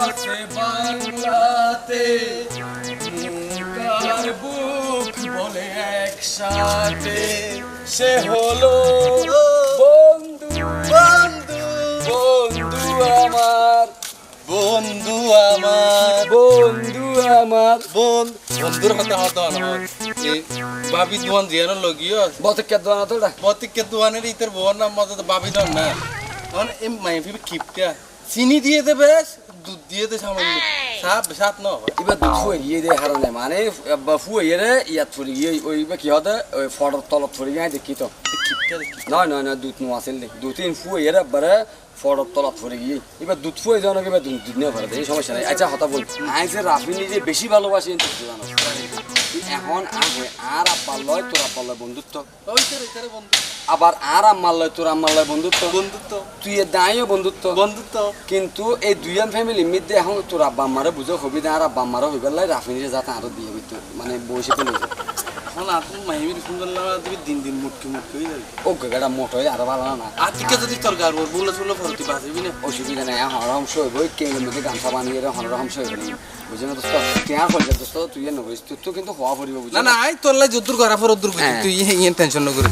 আছে বাংলাতে কার বুক বলে একসাথে। সে হলো বন্ধু বন্ধু বন্ধু আমার বন্ধু আমার বন্ধু আমার বোন বন্ধুর হাতে হাত বাবি দুয়ান জিয়ানো লগিও বত কে দোয়ানা তোরা বতিকে দুয়ানের ইতের বোন নাম মতো তো বাবি দন না। তখন এই মাইফি কিপটা চিনি দিয়ে দেবে দুধ দিয়ে দে সামান্য সাত সাত ন। এবার দুধ ফুয়ে গিয়ে দিয়ে হারানে মানে ফুয়ে রে ইয়াত ফুরি গিয়ে ওই কি হতে ওই ফটোর তলত ফুরি গিয়ে দেখি তো। নয় নয় নয় দুধ নো আসেল দে। দু তিন ফুয়ে রে বারে ফটোর তলত ফুরি গিয়ে। এবার দুধ ফুয়ে যাও না এবার দুধ দুধ নিয়ে ভরে এই সমস্যা নাই। আচ্ছা হতা বল। আই যে রাফি নিজে বেশি ভালোবাসি এখন হয়ে আর আব্বার লয় তোর আব্বার লয় বন্ধুত্ব। ওই তোর এটারে বন্ধু। আবার আর আম্মার লয় তোর আম্মার লয় বন্ধুত্ব। বন্ধুত্ব। তুই দাঁড়িয়ে বন্ধুত্ব। বন্ধুত্ব। কিন্তু এই দুইজন ফ্যামিলি মধ্যে এখন তোর আব্বা আমারে বুঝো হবি আর আব্বা আমারও হইবার লাই রাফিনিরে যাতে আরও দিয়ে হইতো মানে বসে পেলে এখন আপনি মাহিমির সুন্দর লাগা তুমি দিন দিন মুটকি মুটকি হয়ে যাবে ও গেটা মোটো হয়ে আরও ভালো না আজকে যদি তোর গার বলে শুনলে ফরতি বাঁচবি না। অসুবিধা নাই হরহম সই বই কে মধ্যে গামছা বানিয়ে রে হরহম সই বলি বুঝে না দোস্ত? কেয়া করলে দোস্ত? তুই এ নবইস তুই তো কিন্তু হওয়া পড়িব বুঝে না না? আই তোর লাই যদ্দুর করা ফর অদ্দুর হ্যাঁ। তুই ইয়ে টেনশন না করে।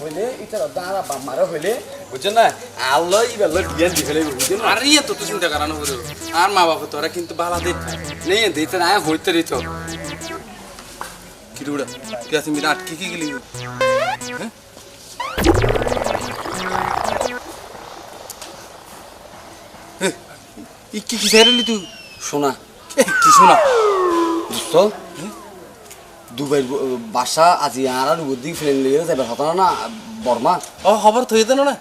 হইলে ইতার দাঁড়া বাম্মারে হইলে বুঝছেন না আল্লাহ ইবার ডিয়ান দি ফেলে বুঝছেন না আর ইয়ে তো তুই চিন্তা করানো করে আর মা বাবা তোরা কিন্তু বালা দে নেই দিতে না হইতে দিত কিরুড়া তুই আসি মিরা আটকে কি গেলি হ্যাঁ এ, ই কি কি সাইরলি তুই শোনা। কি শোনা দোস্ত দুবাই বাসা আজি আর বুদ্ধি ফেলে নিয়ে যাবে হতো না বর্মা? ও খবর থই দেন না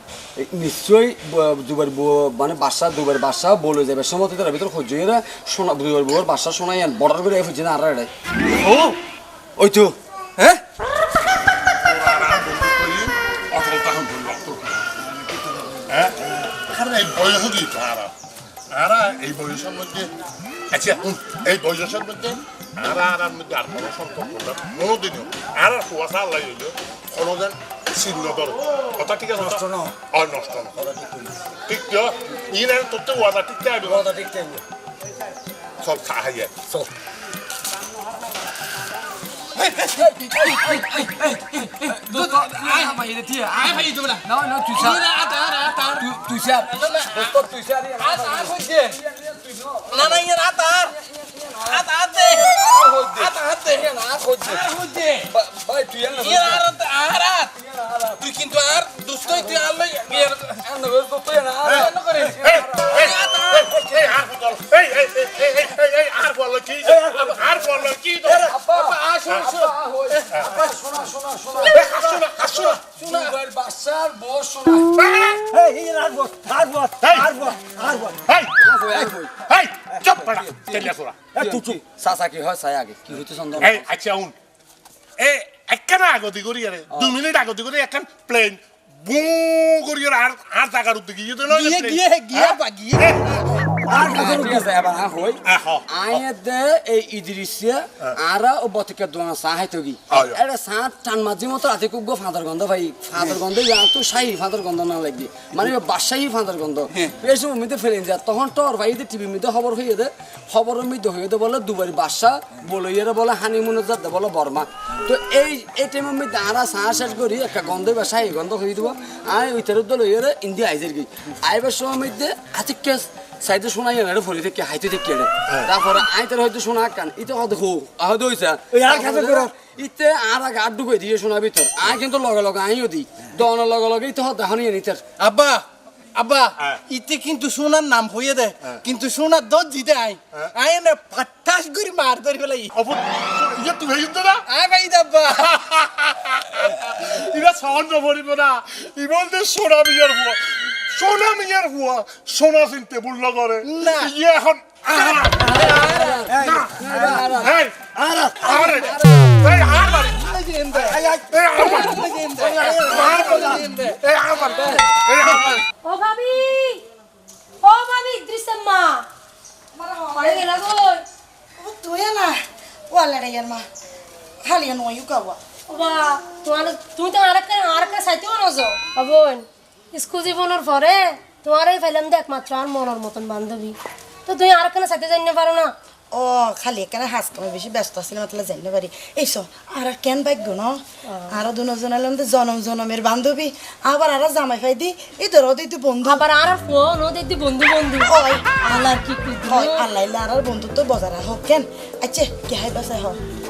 নিশ্চয়ই দুবার মানে বাসা দুবার বাসা বলে যাবে। সময় তার ভিতর হয়ে শোনা দুবার বউর বাসা শোনাই বর্ডার করে ফুটছে না আর ও ওই তো হ্যাঁ? এই বয়স কি তারা? আরা এই বয়সের মধ্যে আচ্ছা এই বয়সের মধ্যে আরা আরার মধ্যে আর কোনো সম্পর্ক না কোনোদিন আর আর কুয়াশা আল্লাহ হইল কোনোদিন চিহ্ন ধর। কথা ঠিক আছে? নষ্ট না আর নষ্ট না ঠিক তো? ইন আর তোতে ওয়াদা ঠিক আছে ওয়াদা ঠিক সব সাহায্য সব তুই কিন্তু আর দুস্তই তুই আর হয় আচ্ছা এ একখানা আগতি করি আরে দু মিনিট আগতি করি একখান প্লেন বু করি আর আর জায়গার উঠতে গিয়ে গিয়ে গিয়ে গিয়ে বা গিয়ে ঠিক আছে এবার হই আহ আয়ে দে এই ইদ্রিসিয়া আরা ও বতিকে দোনা সাহাই তগি। এটা সাত টান মাঝে মতো ফাদার গন্ধ ভাই ফাদার গন্ধ যা তো শাহি ফাদার গন্ধ না মানে বাসাহি ফাদার গন্ধ ফেলেন তখন ভাই মধ্যে খবর হয়ে দে খবরের মধ্যে হয়ে দে বলে দুবারি বাসা বলে ইয়ে বলে হানিমুনের যাতে বলে বর্মা তো এই এই টাইমের মধ্যে আরা সাহা শেষ করি একটা গন্ধ বা শাহি গন্ধ হয়ে দিব আয় ওই তেরো দল ইয়ে ইন্ডিয়া আইজের গি আইবার সময় মধ্যে আতিকে সাইডে শোনাই না ফলি থেকে হাইতে থেকে তারপরে আইতের হয়তো শোনা কান ইতে হয়তো হো হয়তো হইছে ইতে আর আগে আড্ডু কই দিয়ে শোনা ভিতর আই কিন্তু লগে লগে আইও দি। দনের লগে লগে ইতে হতে হনিয়ে নিতে আব্বা আব্বা। ইতে কিন্তু সোনার নাম হইয়ে দে। কিন্তু সোনার দর জিতে আই। আই না পাট্টাস করে মার ধরে ফেলাই অপর ইয়ে তুই হইছ না আয় ভাই দাব্বা সহজ ভরিব না। ইবন দে সোনা হুয়া সোনা মিয়ার হুয়া সোনা চিনতে ভুল করে ইয়ে এখন আরে আরে আর আর আর আর ও ভাবি ও ভাবি দৃশ্যম্মা পড়ে গেল গো তুই না ওয়ালা রে মা খালি নো ইউ কাওয়া তোমার তুমি তো আরেকটা আরেকটা সাইতেও নজো অবন স্কুল জীবনের পরে তোমারই ফেলাম দেখ মাত্র আর মনের মতন বান্ধবী। তো তুমি আর কেন সাথে জানতে পারো না? ও খালি এখানে হাস কামে বেশি ব্যস্ত ছিলাম তাহলে জানতে পারি। এইসব আর আর কেন ভাগ্য ন? আরও দুজন এলাম তো জনম জনমের বান্ধবী আবার আর জামাই ফাই দি এদের ওদের তো বন্ধু। আবার আর ফোন ও দেখি বন্ধু বন্ধু। ওই আল্লাহ কি হয় আল্লাহ ইল্লা আর বন্ধুত্ব বজার হোক কেন? আচ্ছা কে হাই বাসায়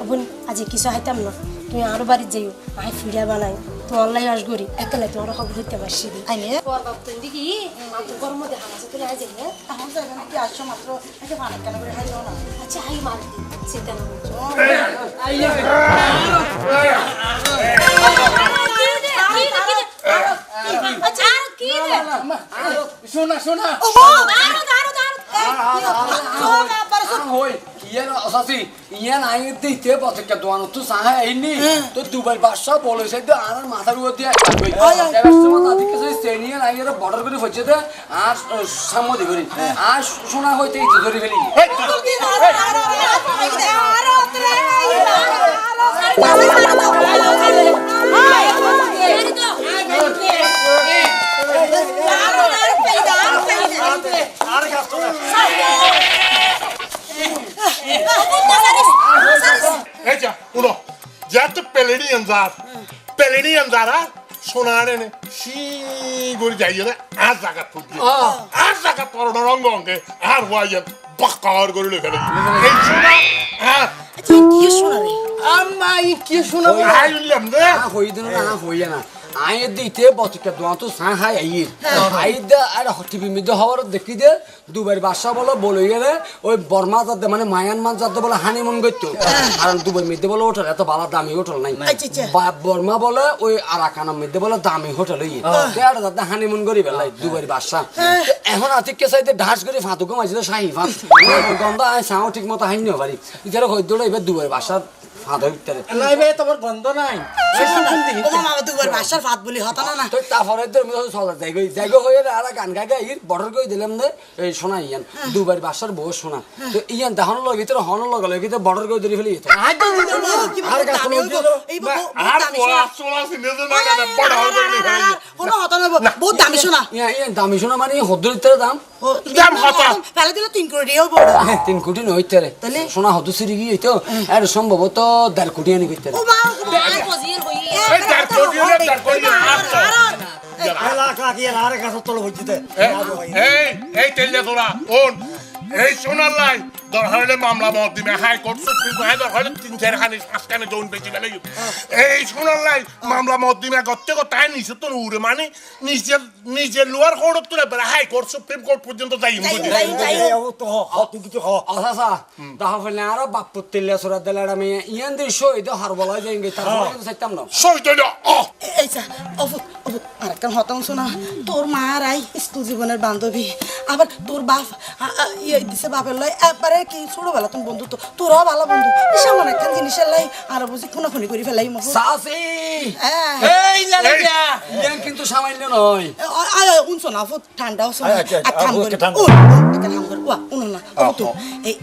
বোন আজ কিছু হাইতাম না। তুমি আরও বাড়ি যাইও আই ফিরিয়া বানাই। তোমার লাই আস করি একলা তোমার খবর হইতে পারছি আইনে তোর বাপ তুমি দেখি মাত্র গরম দেখা আছে তুই আজ যাই হ্যাঁ আমার জায়গা নাকি আসছো মাত্র আচ্ছা ভালো কেন করে হাইলো না আচ্ছা আই মার দি চিন্তা না করছ আচ্ছা আর কি রে শোনা শোনা আর সামনে করি আর শোনা হইতে ধরে ফেলি এই যা উনো যেহেতু পেলেনি আনজার পেলেনি আনজার আর সোনারে নে সি গড়ি যাইয়ে আর জায়গা ফুটি আর জায়গা পরন রঙ্গ অঙ্গে আর ওয়াইয়েন বাকার করে লেখা এই সোনা আচ্ছা কি শোনা রে আম্মা কি শোনা আই রে না। হই না হই না। দিতে দোয়া তো আই দে আর টিভি মিদে হওয়ার দেখি দে দুবার বাদশা বলো বলে গেলে ওই বর্মা যাতে মানে যাতে বলে হানিমুন করতো কারণ দুবার মিদে বলে হোটেল এত ভালো দামি হোটেল নাই। আচ্ছা, আচ্ছা। বা- বর্মা বলে ওই বলে দামি হোটেল ইয়ে। আর যাতে হানিমুন করি বেলাই দুবার বাদশা তো এখন আতিককে চাইতে ঢাস করে ফাঁতু কমাইছিল শাহি ফাঁত গন্ধ আয় চাও ঠিক মতো হাইনিও পারি ইতারা হইতো এবার বাদশা ফাঁত হইতারে নাই ভাই তোমার গন্ধ নাই ও মামা দুবার বাসার ভাত বলি হতা না না তো তারপরে তো আমি চলা জায়গা জায়গা হয়ে আর গান গাই গাই বর্ডার করে দিলাম দে এই শোনা ইয়ান দুবার বাসার বউ শোনা তো ইয়ান দেখানোর লগে ভিতরে হন লগে লগে তো বর্ডার ফেলি এই আর দামি শোনা। সোলা না না বড় হবে লেখা কোনো হতা না বহুত দামি শোনা ইয়া ইয়া দামি শোনা মানে হদ্দুর দাম দাম হতা। দিলে কোটি হ্যাঁ, হদ্দু সিরি গিয়ে তো আর সম্ভবত দেড় কোটি আনি করতে ওন এই সোনার লাই দরকার হলে মামলা মত দিবে। হাই কোর্ট সুপ্রিম কোর্ট দরকার হলে তিন চার খানি পাঁচ খানি জোন বেশি বেলে এই সোনার লাই মামলা মত দিবে করতে তাই নিচে তো উড়ে মানে নিজের নিজের লোয়ার কোর্ট তুলে বেড়ে হাই কোর্ট সুপ্রিম কোর্ট পর্যন্ত যাই যাই, যাই, আরও বাপ্পুর তেলিয়া সরা দিলে আমি ইয়ান দিয়ে সই তো হার বলা যায় তারপরে কিন্তু চাইতাম না। সই তৈল ও এই যা অবুত অবুত আর একটা হতাম শোনা। তোর মা আর আই স্কুল জীবনের বান্ধবী। আবার তোর বাপ ইয়ে দিছে বাপের লাই একবারে কি ছোটবেলা তুমি বন্ধু তো তোরও ভালো বন্ধু। সামন একখান জিনিসের লাই আর বুঝি খুনাখুনি করে ফেলাই মহ সাসি এই লালিয়া ইয়ান কিন্তু সামান্য নয়। আয় উনছো না ফুট ঠান্ডাও শোনা। আর ঠাম করে। ও একটা করে। ওয়া উনো না ও তো। এই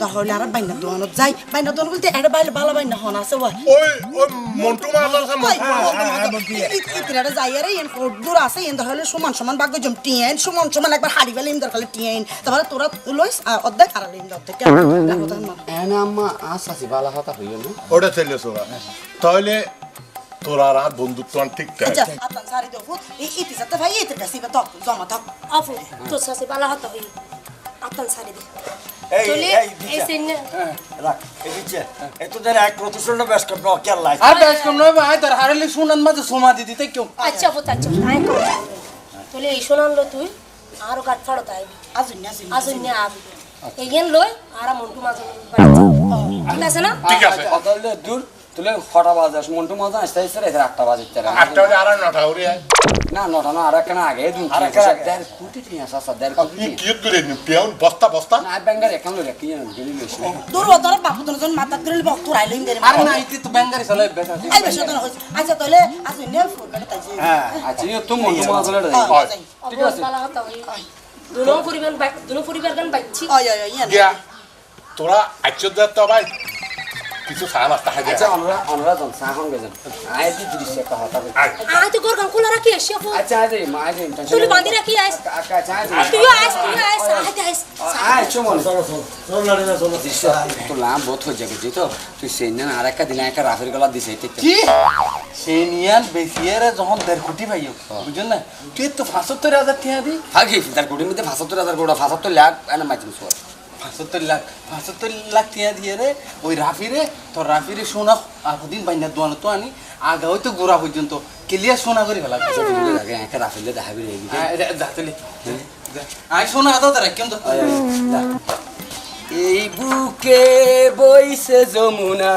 তাহলে আর বাইনা দোকানত যাই। বাইনা দোকান বলতে এটা বাইলে ভালো বাইনা হন আছে ওয়া ওই ওই মন্টু মাদার সে ইতিরাটা যাই আরে এন কোট দূর আছে এন তাহলে সমান সমান ভাগ্য জম টিয়েন সমান সমান একবার হাড়ি ফেলে ইম দরকার টিয়েন তারপরে তোরা লইস আর অর্ধেক আর ওটা সোরা তাহলে তোরা আর বন্ধুত্ব ঠিক আচ্ছা আতান সারি দেবো এই ইতি সাথে ভাই ইতি কাছে তো জমা থাক আফু তো সাসে বালা হতা হই আতান সারি দে চলে এই এই রাখ এই দিচ্ছে এই তো জানি এক প্রতিশোধ বেশ করব কি আল্লাহ আর বেশ কম নয় ভাই তোর হারলে শুনান মাঝে সোমা দিদি তাই কেউ আচ্ছা আচ্ছা। কর চলে এই শোনালো তুই আর কাট ফাড়ো তাই আজুন না আজুন আজুন আবি এইগেন লই আর মন্টু মাঝে ঠিক আছে না? ঠিক আছে। তাহলে দূর তুলে ছটা বাজে মন্টু মজা আসতে আসতে রেখে আটটা বাজে আটটা হলে আর নটা হলে না নটা না আর একটা আগে দুই আর একটা আগে। দেড় কোটি ঠিক আছে আচ্ছা দেড় কোটি কিয়ত করে নি পিয়ন বস্তা বস্তা। না ব্যাংকার একান লই রাখি জানো গেলি লইছি দূর ওদর বাপু তোর জন মাথা করে বক তোর আইলিম দেরে আর না ইতি তো ব্যাঙ্গারি চলে বেশ আছে এই বেশ তো হইছে আচ্ছা তাহলে আজুন নে ফোন করে তাই হ্যাঁ আচ্ছা ইয়ে তো মন্টু মজা লড়ে হয় ঠিক আছে। দুনো পরিবার দুনো পরিবার গান বাইছি ওই ওই ইয়া তোরা আচ্ছা দত্ত তো ভাই। কিছু চা নাস্তা খাই আচ্ছা আমরা আমরা যান চা খান গেছেন। আয় দি দৃশ্য একটা হতা আয়। আয় তো রাখি আসি আপু। আচ্ছা আয় দে মা আয় দে তুই বাঁধি রাখি আচ্ছা আয় দে তুইও আইস তুইও আইস আয় আয় চমন। চলো চলো চলো না রে চলো। দৃশ্য তো লাভ বহুত হয়ে যাবে তো? তুই সেই না আর একটা দিন একটা রাফের গলা দিছে ঠিক কি? সে নিয়ান বেশিয়ারে যখন দেড় কোটি পাইও বুঝছেন না? তুই তো পাঁচাত্তর হাজার টাকা দি। ফাঁকি তার কোটির মধ্যে ফাঁসাত্তর হাজার কোটা ফাঁসাত্তর লাখ এনে মাইছিস পাঁচাত্তর লাখ পাঁচাত্তর লাখ টিয়া দিয়ে রে ওই রাফিরে তো রাফিরে সোনা আগদিন বাইনা দোয়ানো তো আনি আগা হয়তো গোড়া পর্যন্ত ক্লিয়ার সোনা করে ফেলা আগে একটা রাফেলে দেখাবি রে এদিকে। যাতলি আই সোনা হাতে তারা কেমন তো। এই বুকে বইছে যমুনা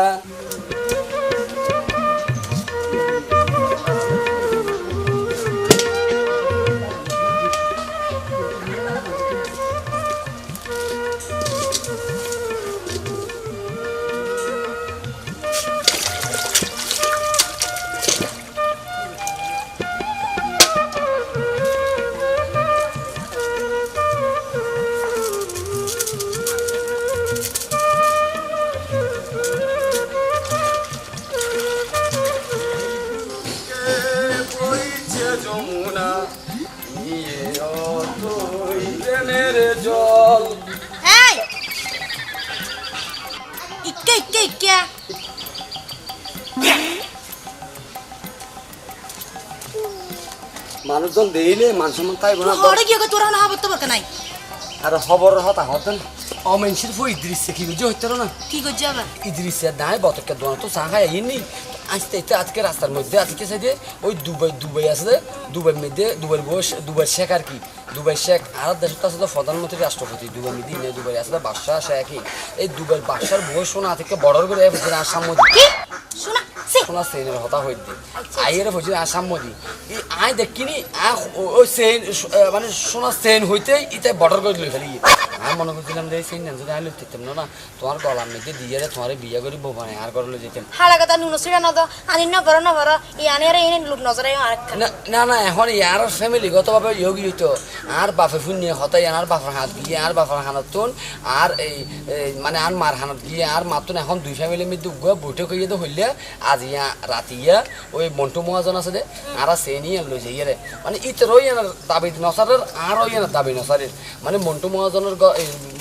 জল এই! ইক্কে ইক্কে ইক্কে মানুষজন দেইলে মানুষ তাই বোনা হড়ে গিয়ে তোরা না হবত বকে নাই? আর খবর হতা হতেন। অমেনশির ফো ইদ্রিসে কি বুঝে হইতে না? কি আবার? ইদ্রিসে দায় বতকে দোয়া তো চা খাই আজকে এতে আজকে রাস্তার মধ্যে আজকে সাইডে ওই দুবাই দুবাই আছে দুবাইয়ের মধ্যে দুবাই বস দুবাই শেখ আর কি দুবাই শেখ আর দেশটা আসলে প্রধানমন্ত্রী রাষ্ট্রপতি দুবাই মধ্যে ইনে দুবাই আসলে বাদশাহ শেখই এই দুবাইয়ের বাদশার বয়স শোনা থেকে বড় করে এসেছেন আসাম মোদি। শোনা শোনা সেনের হতা হইতে। আইয়ের বুঝে আসাম মোদি। এই আই দেখিনি আ ওই সেন মানে শোনা সেন হইতে ইতে বর্ডার করে লই ফেলি। আমি মনে করছিলাম যে সেন যদি আইলে দিতাম না না তোমার গলার মধ্যে দিয়ে রে তোমার বিয়ে করে বানাই আর করে যেতাম হালা কথা নুনো সিরা না তো আনি না বড় না বড় ই আনি আর এনে লোক নজরে আর না না না এখন ইয়ার ফ্যামিলিগতভাবে যোগী হইতো। আর বাপে ফুনিয়ে হতাই আর বাপের হাত গিয়ে আর বাপের হানত তুন আর এই মানে আর মার হানত গিয়ে আর মাতুন এখন দুই ফ্যামিলির মধ্যে উগুয়া বৈঠক হইয়ে তো হইলে আজ ইয়া রাতিয়া ওই মন্টু মহাজন আছে দে আর সে নিয়ে লই যাই রে মানে ইতর এনার দাবি নসারের আর এনার দাবি নসারের মানে মন্টু মহাজনের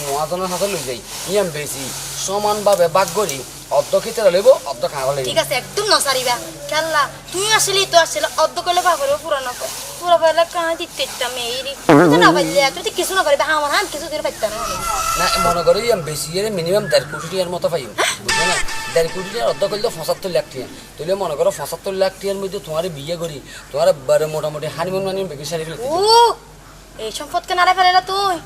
মহাজনের হাতে লই যাই ইয়াম বেশি সমানভাবে বাক করি অর্ধ খেতে লইব অর্ধ খাওয়া লইব। ঠিক আছে একদম নসারিবা খেললা তুই আসলি তো আসলে অর্ধ করলে ভাগ করব পুরো না পুরো পাইলে কাঁ দিতে ইতাম এই না পাইলে তুই তো কিছু না পারবি আমার হাম কিছু দিন পাইতাম না মনে করি আমি বেশি এর মিনিমাম দেড় কোটি টাকার মতো পাই বুঝলে না দেড় কোটি টাকার অর্ধ করলে পঁচাত্তর লাখ টাকা। তাহলে মনে করো পঁচাত্তর লাখ টাকার মধ্যে তোমার বিয়ে করি তোমার মোটামুটি হানিমুন মানে বেশি সারি ফেলতে ও এই সম্পদকে নাড়া ফেলে না তুই।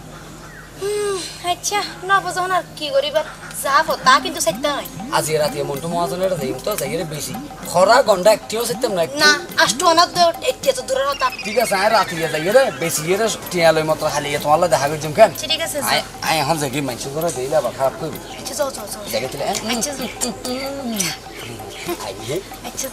আচ্ছা না বুঝো না আর কি করিবার যা তা কিন্তু সাইতে নয় আজ রাতে মন্টু মহাজনের যাই তো যাই বেশি খরা গন্ডা একটিও সেতাম না। না আষ্টু অনার একটি তো দূরের হতা ঠিক আছে আয় রাতে যাই রে বেশি এর টিয়ালই মতো খালি তোমার দেখা করছিম কেন? ঠিক আছে আয় আয় এখন যাই মানুষ করে দিলে আবার খারাপ করবি আচ্ছা যাও যাও যাও জায়গা তুলে আচ্ছা যাও আচ্ছা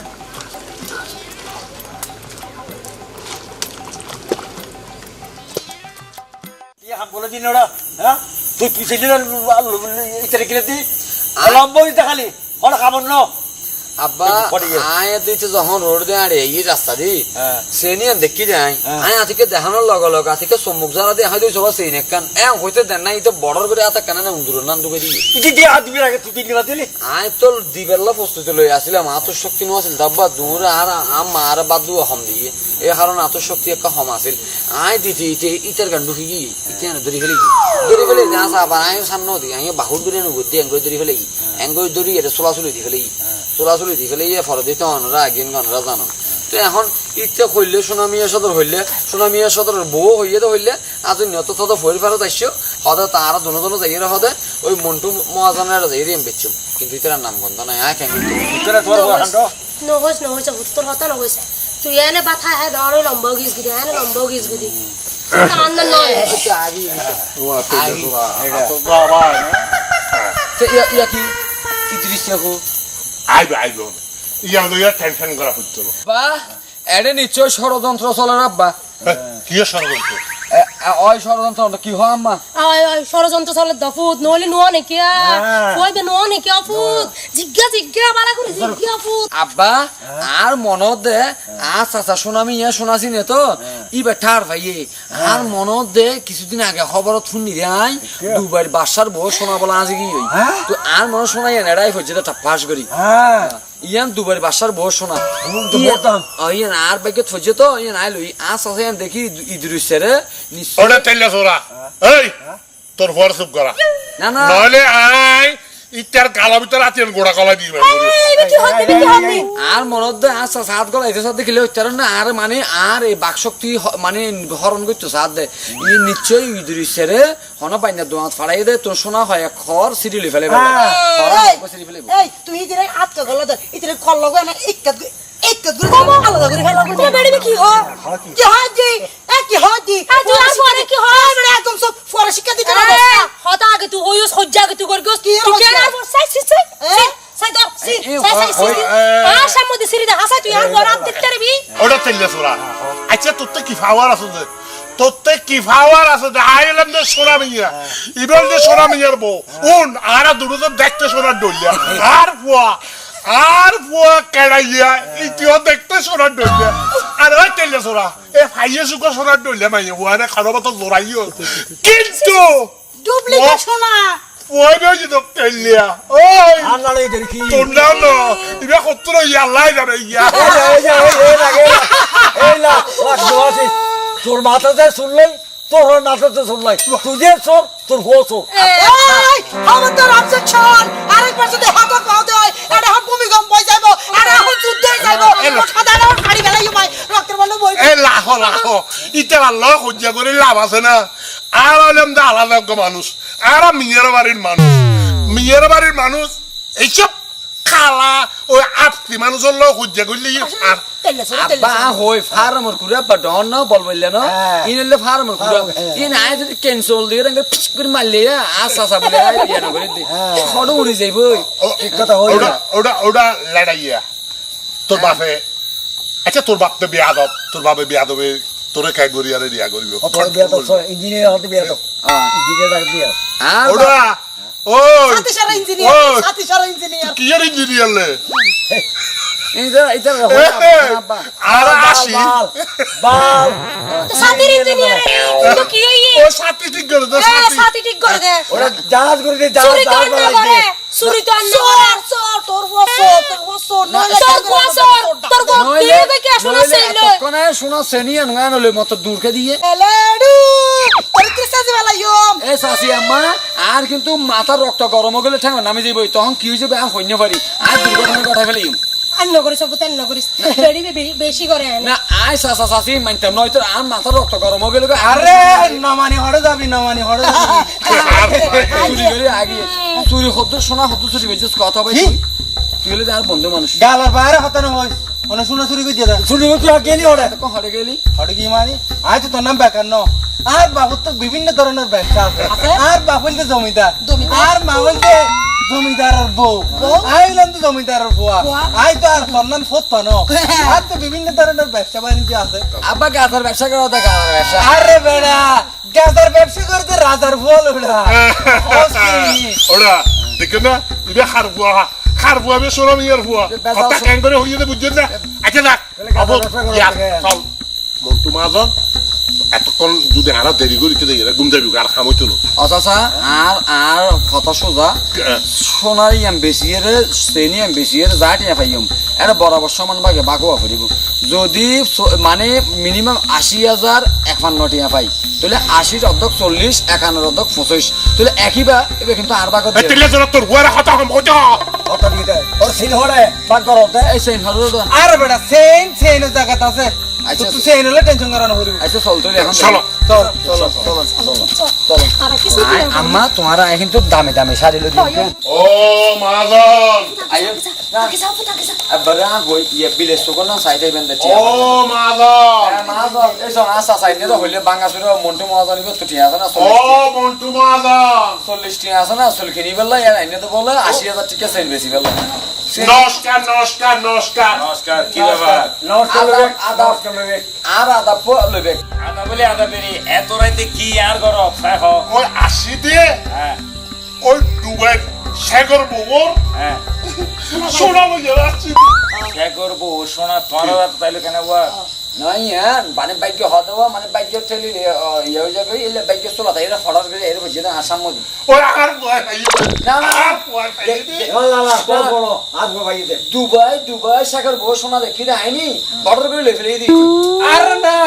ইয়ে হাম বলে দিন ওরা হ্যাঁ? তুই কি ছিলি ইতারে কিনে দিই লম্ব দিতে খালি। ওরা খাবার ন। আব্বা আয় দিতে যখন রোড দিয়ে আরে এই রাস্তা দি হ্যাঁ। দেখি যাই হ্যাঁ। আয় আতিকে দেখানোর লগে লগে আতিকে সম্মুখ দিয়ে হয়তো সবার সেই নেকান এ হইতে দেন না করে আতা কেন না উন্দুর দিয়ে হাত দিবি আগে তুই দিলি দিলি? আয় তো দিবেলা প্রস্তুতি লই আসছিলাম আতর শক্তি নো আছিল। দাব্বা দূর আর আম আর বাদু হম দিয়ে। এ কারণ আতর শক্তি একটা হম আছিল। আয় দিতে ইতে ইতের গান ঢুকি গিয়ে ইতে আনে ধরি ফেলে ধরি ফেলে যা সাবা আয় সামনে দি আয় বাহুর ধরে নো বুদ্ধি এঙ্গই ধরি ফেলে এঙ্গই ধরি এটা চলাচলি দি ফেলে চলাচলি দি ফেলে ইয়ে ফরদি তো অনরা আগিন গনরা জানো। তো এখন ইচ্ছা হইলে সোনামিয়া সদর হইলে সোনামিয়া সদরের বউ হইয়ে তো হইলে আজ নিয়ত তত ফের ফেরত আসছো হদে তারা দোনো দোনো যাইয়ে হদে ওই মন্টু মহাজনের যাই রিম বেচুম। কিন্তু ইতার নাম গন্ধ নাই আয় কেন? হতা নহৈছ তুই এনে বাথা হে দৰে লম্ব গিজ গিৰি এনে লম্ব গিজ গিৰি কান্দ নয় তো ইয়া ইয়া কি? কি দৃশ্য আইবে আইবে ইয়া লইয়া টেনশন করা হচ্ছে না বা এডে নিশ্চয় ষড়যন্ত্র চলে রাব্বা কি ষড়যন্ত্র? ওই ষড়যন্ত্র কি হয় আম্মা? আয় আয় ষড়যন্ত্র চলে দফুত নোয়া নাকি কইবে নোয়া নাকি অফুত? জিজ্ঞা জিজ্ঞা বালা করে জিজ্ঞা অফুত। আব্বা আর মনত দে আর চাচা শোনামি ইয়া শোনাছি নে তো। ইবার ঠার ভাইয়ে আর মনত দে কিছুদিন আগে খবর শুনি রে আই দুবার বাসার বউ শোনা বলা আজ কি হই? তো আর মনে শোনাই এনারাই হচ্ছে তো পাস করি। হ্যাঁ। ইয়ান দুবার বাসার বউ শোনা। ইয়ান আর বাইকে থইছে তো ইয়ান আই লই আর চাচা ইয়ান দেখি ইদুরিস রে নিশ্চয়। ওটা তেলে সোরা এই তোর ফর চুপ করা না না। নইলে আই ইটার কালা ভিতরে আতিয়ান গোড়া কলা হতে আর মনত আচ্ছা সাত গলা এতে সাথে দেখিলে উচ্চারণ না? আর মানে আর এই বাকশক্তি মানে হরণ করতো সাত দে। ই নিশ্চয়ই ইদুরি সেরে হন পাইনা দোয়াত ফাড়াই দে তোর শোনা হয় খর সিরিলি ফেলে ফেলে এই, ফেলে এই আটকা গলা দে ইতিরে কল লগো না ইক্কাত ইক্কাত দাও আলাদা করে ফেলা করে বেড়ি কি হয় কি? হয় জি এ কি হয় জি আর তুই আর পরে কি হয়? বেড়ি একদম সব ফরে শিক্ষা দিতে না হতা আগে তুই হইস হজ্জা আগে তুই করগস কি তুই হজ্জা? কেন আর সাই সাই সাই এ? সাই দর সি এ, সাই সাই ওই, সি এ। আর সামনে সিরি দা হাসাই তুই আর বড় আপ দেখতে রবি ওটা সোরা আচ্ছা তোর তো কি ফাওয়ার আছে যে? তোর তো কি ফাওয়ার আছে যে? আইলাম যে সোনা মিয়া ইবেল যে সোনা মিয়ার বউ। উন আর দুটো তো দেখতে সোনার ডলিয়া আর ফুয়া আর ফুয়া কেড়াইয়া ইতিও দেখতে সোনার ডলিয়া আর ওই তেলে সোরা এ ফাইয়ে সুখো সোনার ডলিয়া মাইয়া। হুয়ানে খানো মতো লড়াইও। কিন্তু ডুপ্লিকেট সোনা। ওই বেশি তো তেলিয়া ওই আর না রে দেখি তোর নাম না ইবে কত্তর ইয়াল্লাই জানে ইয়া এই যে, এই যে, এই- এই লাগে, এই লাগে, এই লাখ, লাখ দেওয়া আছে। তোর মাথাতে শুনলাই তোর মাথাতে শুনলাই তুই যে চোর তোর হো চোর। এই আমাদের অবজেকশন। আরেকবার যদি হাতত পাও দেয় এটা এখন ভূমিকম্প হয়ে যাইব আর এখন যুদ্ধ যাইব। সাধারণ গাড়ি বেলাই ভাই রক্তের বন্ধ বই এ লাখ লাখ ইতে ভালো সহ্য করে লাভ আছে না। আর হলাম যে আলাদা একটা মানুষ। আর মিয়ের বাড়ির মানুষ। মিয়ের বাড়ির মানুষ এইসব খালা ওই আপনি মানুষের লোক করলে আর তেলে সরে তেলে আব্বা হই ফার্মার কুড়া বা ডন না বল বললে না? হ্যাঁ। ইনলে ফার্মার কুড়া হ্যাঁ। ইন আই যদি ক্যান্সেল দিয়ে রে পিছ করে মারলে আশা সা বলে ইয়া না করে দি। ফটো উড়ি যাইব ঠিক কথা হই ওটা ওটা ওটা লড়াইয়া। তোর বাপে আচ্ছা তোর বাপ তো বিয়া দব তোর বাপে বিয়া দবে তোরে কাই গড়িয়ারে বিয়া করিব তোর বিয়া তো ইঞ্জিনিয়ার হতে বিয়া তো। ইঞ্জিনিয়ার ডাক দিয়া আর ওটা ইঞ্জিনিয়ার ইঞ্জিনিয়ার। কি আর আসি সাথী ঠিক করে দে সাথী ঠিক করে দে ওরা জাহাজ করে জাহাজ করে। চুরি তো চোর তোর তোর তোর তোর শোনা কোনে শোনা মত দিয়ে এলেডু তোর ইয়ম এ সাসি আম্মা আর কিন্তু মাথার রক্ত গরম হয়ে গেলে ঠেঙ্গ নামে যাইব তখন কি হয়ে যাবে আর হইন্য পারি আর দুর্ঘটনা ঘটাই ফেলি অন্য করিস সব অন্য করিস বেড়ি বে- বেশি করে আনে। না আয় সাসা সাসি মানতাম নয়তো আর মাথার রক্ত গরম হয়ে গেলে আরে নমানি হড়ে যাবি নমানি হড়ে যাবি। চুরি করে আগে। চুরি হতো শোনা হতো চুরি বেজেস কথা ভাই তুই তুই হলে আর বন্ধু মানুষ? গালার বাইরে হতানো হয়। শুনে চুরি করে দিয়ে দেয় শুনি তুই আর গেলি ওরে? কখন হরে গেলি? হড়ে কি আয় তো তোর নাম বেকার ন। আর বাবুর তো বিভিন্ন ধরনের ব্যবসা আছে। আর বাবুল তো জমিদার। আর মাহুল তো জমিদারের বউ। আইলাম তো জমিদারের বুয়া আই তো আর সন্ধান ফোত পানো আর তো বিভিন্ন ধরনের ব্যবসা বাণিজ্য আছে। আব্বা গাথার ব্যবসা করা গাথার ব্যবসা। আরে বেড়া গাজার ব্যবসা করতে রাজার না বুয়া বে সোনা মিয়ার বুয়া বেজাল হত্যা সো- কেন করে হইয়ে বুঝছেন না? আচ্ছা না চল। মন্টু মাজন এতক্ষণ যদি আরও দেরি করি তো দেখি ঘুম যাবি আর খাম হইতো না। অচাচা আর আর কথা সোজা। সোনার ইয়াম বেশি এর শ্রেণি ইয়াম বেশি এর জাট ইয়া পাইম এটা বরাবর সমান ভাগে বাগোয়া করিব যদি মানে মিনিমাম আশি হাজার একান্ন টিয়া পাই তাহলে আশির অর্ধক চল্লিশ একান্নর অর্ধক পঁচিশ। তাহলে একই বা এবার কিন্তু আর জন্য তোর বুয়ারে হতা হম হইতো কথা দিতে ওর সিন হরে বাগ করতে এই সেইন হরো তো আরে বেটা সেন সেনের জায়গাতে আছে। আচ্ছা। তো তুই সেন হলে টেনশন করানো হরিব আচ্ছা চল তুই এখন চলো। চল চলো আর কিছু আয় আম্মা তোমার আয় কিন্তু দামে দামে শাড়ি লই দিও। ও মাজন আয় তাকে যাও তাকে যাও আবার হই ইয়ে বিলেস তো কোন সাইডে বেন্দে ও মাজন এই সব আসা সাইড তো হইলে মন্টু নিবে তো আছে না ও মন্টু মাজন চল্লিশ টিয়া আছে না চুল কিনি বেলা ইয়ার আইনে তো বলে আশি হাজার টিকা সেন বেশি বেলা নমস্কার নমস্কার নমস্কার। নমস্কার কি ব্যাপার? নমস্কার লবেক আর আদা লইবে আদা বলে আদা বেরি এত রাইতে কি আর করো খাই ওই আসি দিয়ে হ্যাঁ। ওই ডুবাই শেখর বউর হ্যাঁ। সোনা লইয়া রাখছি। শেখর করব সোনা তোমার তাইলে কেন বুয়া নয় হ্যাঁ মানে বাইকে হদেওয়া মানে বাইকে ঠেলি ইয়ে হয়ে যাবে এলে বাইকে চলা তাই ফটার করে এর বুঝে না আসাম মধ্যে দুবাই দুবাই সাগর বউ সোনা দেখি না হয়নি বর্ডার করে লে ফেলে দিই আর না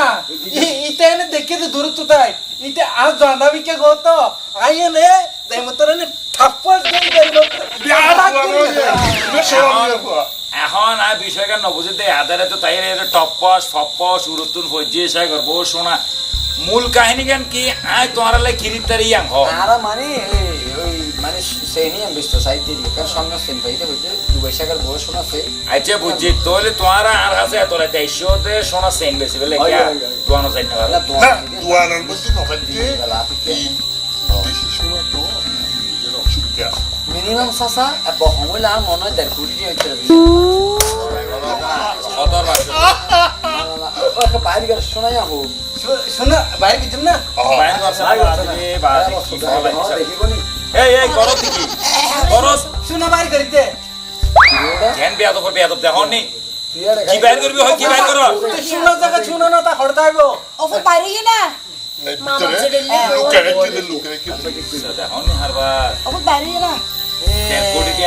ইটা এনে দেখে তো দূরত্ব তাই। ইটা আর জানাবি কে গত আই এনে দেই মতরে নে থাপ্পড় দেই দেই। এখন আর বিষয় কেন বুঝতে আদারে তো তাই রে টপ্পস ফপ্পস উরতুন ফজ্জি সে করব সোনা মূল কাহিনী কেন কি? আয় তোমার লাই খিরিতারি আং হ আর মানে ওই মানে সেই সাইড দিয়ে। কারণ সঙ্গে সেন পাইতে হইতে দুবাই সাগর বউ সোনা সে আচ্ছা বুঝছি। তাহলে তোমার আর আছে এত রাইতে আইসোতে সোনা সেন বেশি বলে কি চাই না। বেশি শোনা তো। অসুবিধা মিনিমাম সাসা বহম হইলে আর মনে হয় দেড় কোটি দিয়ে হইতে বাজে বাইরে গেলে শোনাই আহো। শোনা বাইরে কিছু না? কি বলা হিসাব দেখিবনি এই এই করত কি করত শোনা বাইরে করিতে ধ্যান বেয়াদব বেয়াদব দেখো নি? কি বাইর করবি হয় কি বাইর করো শোনা জায়গা শোনা না তা বাইরে না।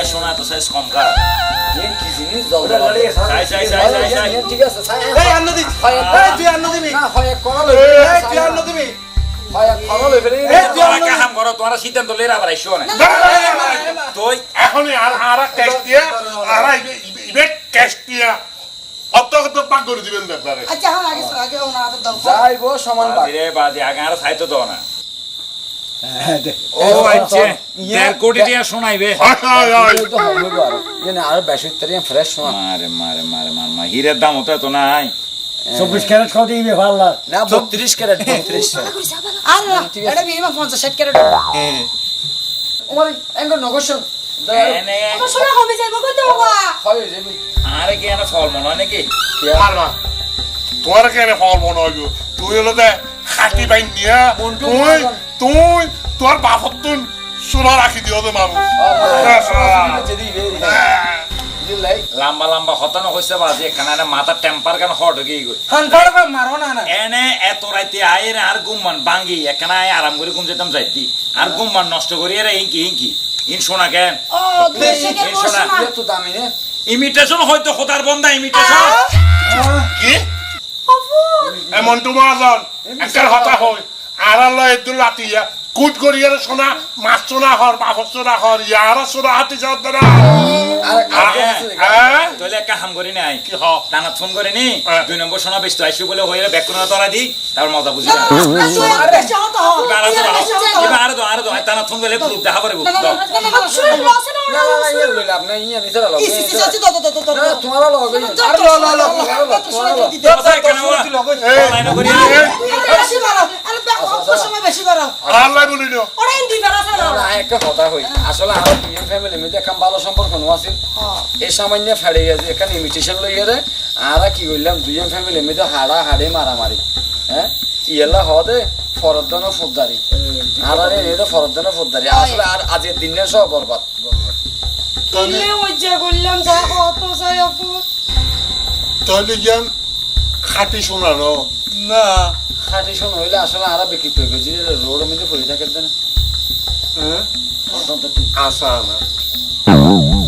সোনা তো সাইজ কম কার ঠিক আছে হয় হয় সিদ্ধান্ত লইরা আবার আইসো না তুই এখনই আর আর ক্যাশ দিয়া আর ইবে ক্যাশ দিয়া অত কত পাক করে দিবেন ব্যাপারে আচ্ছা হ্যাঁ আগে আগে ওনার হাতে দাও যাইবো সমান বাকি বাজিরে বাজে আগে আর খাইতো দাও না হ্যাঁ ও আচ্ছা দেড় কোটি দিয়া শোনাইবে হয় হয় হয় তো আর মানে বেশি তারি ফ্রেশ শোনা মারে মারে মারে মারে মা হিরের দাম হতো এত নাই চব্বিশ ক্যারেট খাওয়া দিবি ভাল্লা না 32 ক্যারেট 32 আর না এটা মিনিমাম পঞ্চাশ ষাট ক্যারেট এনে শোনা হবে যাব কত হয় যাবি আরে কি এনে ফল মনে হয় নাকি মারবা তোমার কেন ফল মনে হইব তুই হলো দে খাটি বাইন দিয়া তুই তুই তোর বাপত তুই সোনা রাখি দিও তো মানুষ যদি বেরি লম্বা লম্বা হতানো হইছে বাজে মাথার টেম্পার কেন হট হয়ে গই করে মারো না না এনে এত রাইতে আয়ের আর গুমমান বাঙ্গি এখানে আরাম করে ঘুম যেতাম যাইতি আর গুমমান নষ্ট করি এরা ইঙ্কি ইঙ্কি ইন না কেন? এত দামি নে ইমিটেশন হয়তো খোদার বন্ধা ইমিটেশন কি? এমন তোমার একটা হতা হয়। আর আল্লাহ এদুল রাতিয়া কুট করিয়ার সোনা মাছ সোনা হর বাপর সোনা হর ইয়ার সোনা হাতি যাওয়ার দ্বারা আর আর হ্যাঁ তাহলে একটা হাম করি নাই কি হ টানা ফোন করে নি হ্যাঁ। দুই নম্বর শোনা বেশ তো আইসু বলে হয়ে ব্যাক করে তোরা দি তারপর মজা বুঝি না আর এবার আরও দাও টানা ফোন করলে প্রুফ দেখা পারব না না না না না শুনে লসে না না না না ইয়ে লইলা আপনি ইয়ে নিতে লাগো ইসি ইসি আছে তো তো তো তো না তোমার লগে আর লো লো লো লাইন করি বেশি করো আরে অত সময় বেশি করো আল্লাহ বলি দিও ওরা হিন্দি বেড়াছে না না একটা কথা হই আসলে আমার বিয়ে ফ্যামিলি মধ্যে একটা ভালো সম্পর্ক নো আছিল। এই সামান্য ফেড়ে গেছে এখানে ইমিটেশন লই গেলে আর কি করলাম দুজন ফ্যামিলি মধ্যে হাড়া হাড়ে মারামারি হ্যাঁ? ইয়েলা হদে ফরদ্দান ফৌজদারি। আর আরে এটা ফরদ্দান ফৌজদারি আসলে আর আজকের দিনের সব বরবাদ। তাহলে ওই যে বললাম যা কত চাই আপু। তাহলে ইয়ান খাটি সোনা ন। না খাটি শোন হইলে আসলে আর বিক্রি করে গেছি রোড মধ্যে পড়ে থাকে না? Hmm? Asana. Asana.